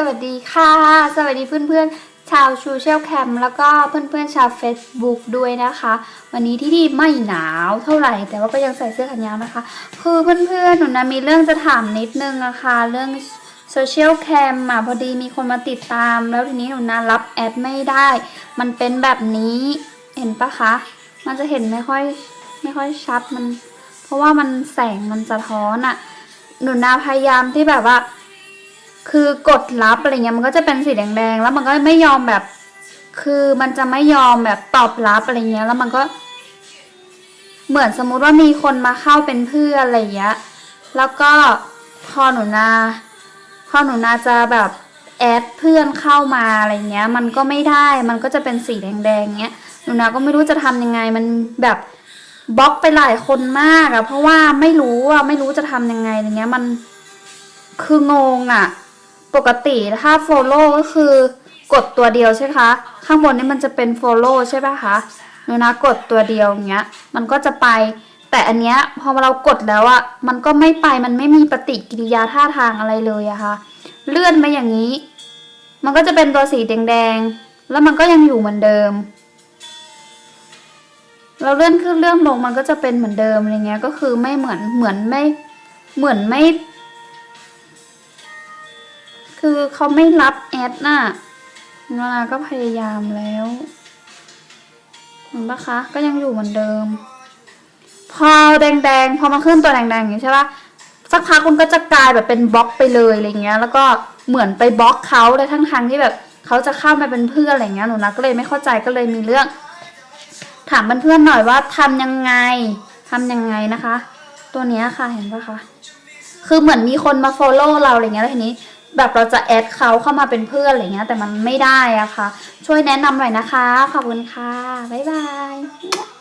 สวัสดีค่ะ สวัสดีเพื่อนๆ ชาวชูเชลแคมแล้วก็เพื่อนๆ ชาว Facebook ด้วยนะคะ วันนี้ที่นี่ไม่หนาวเท่าไหร่ แต่ว่าก็ยังใส่เสื้อแขนยาวนะคะ คือเพื่อนๆหนูนะมีเรื่องจะถามนิดนึงอะคะ เรื่องโซเชียลแคมอะพอดีมีคนมาติดตาม แล้วทีนี้หนูนะรับแอดไม่ได้ มันเป็นแบบนี้เห็นปะคะ มันจะเห็นไม่ค่อยไม่ค่อยชัดมัน เพราะว่ามันแสงมันสะท้อนอะหนูนาพยายามที่แบบว่า คือกดรับอะไรเงี้ยมันก็จะเป็นสีแดงๆ แล้วมันก็ไม่ยอมแบบ คือมันจะไม่ยอมแบบตอบรับอะไรเงี้ย แล้วมันก็ เหมือนสมมุติว่ามีคนมาเข้าเป็นเพื่อนอะไรเงี้ย แล้วก็พอหนูนาพอหนูนาจะแบบแอดเพื่อนเข้ามาอะไรเงี้ย มันก็ไม่ได้ มันก็จะเป็นสีแดงๆเงี้ย หนูนาก็ไม่รู้จะทำยังไง มันแบบบล็อกไปหลายคนมากอะเพราะว่าไม่รู้อะไม่รู้จะทำยังไงอะไรเงี้ย มันคืองงอะ ปกติถ้า follow ก็คือกดตัวเดียวใช่ไหมคะ ข้างบนนี่มันจะเป็น follow ใช่ปะคะนูนะกดตัวเดียวอย่างเงี้ย มันก็จะไป แต่อันเนี้ยพอเรากดแล้วอะมันก็ไม่ไปมันไม่มีปฏิกิริยาท่าทางอะไรเลยอะค่ะ เลื่อนมาอย่างนี้ มันก็จะเป็นตัวสีแดงๆ แล้วมันก็ยังอยู่เหมือนเดิม เราเลื่อนขึ้นเลื่อนลงมันก็จะเป็นเหมือนเดิมอะไรเงี้ย ก็คือไม่เหมือนเหมือนไม่เหมือนไม่ คือเขาไม่รับแอดน่ะนานาก็พยายามแล้วเห็นปะคะ ก็ยังอยู่เหมือนเดิม พอแดงๆ พอมาขึ้นตัวแดงๆอย่างนี้ใช่ปะสักพักมันก็จะกลายแบบเป็นบล็อกไปเลยอะไรเงี้ย แล้วก็เหมือนไปบล็อกเขาเลยทั้งทางๆที่แบบเขาจะเข้ามาเป็นเพื่อนอะไรเงี้ยหนูนะก็เลยไม่เข้าใจก็เลยมีเรื่อง ถามเพื่อนๆหน่อยว่าทำยังไงทำยังไงนะคะ ตัวเนี้ยค่ะเห็นปะคะ คือเหมือนมีคนมา follow เราอะไรเงี้ยแล้วทีนี้ แบบเราจะแอดเขาเข้ามาเป็นเพื่อนอะไรเงี้ยแต่มันไม่ได้อะค่ะ ช่วยแนะนำหน่อยนะคะ ขอบคุณค่ะ บ๊ายบาย